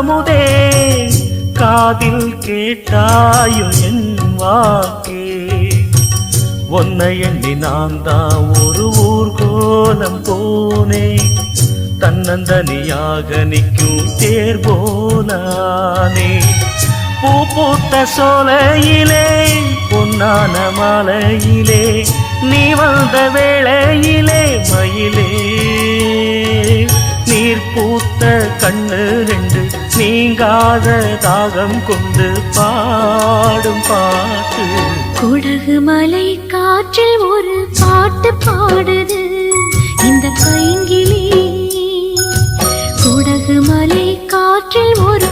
அமுதே காதில் கேட்டாயோ என் வாக்கே. உன்னை எண்ணி நான் தான் ஒரு ஊர்கோலம் போனே தன்னந்தனியாக நிற்கும் தேர் போனானே. பூ பூத்த சோலையிலே பொன்னான மாலையிலே நீ வந்த வேளையிலே பூத்த கண்ணு ரெண்டு நீங்காத தாகம் கொண்டு பாடும் பாட்டு. குடகு மலை காற்றில் ஒரு பாட்டு பாடுது. இந்த பைங்கிலி குடகு மலை காற்றில் ஒரு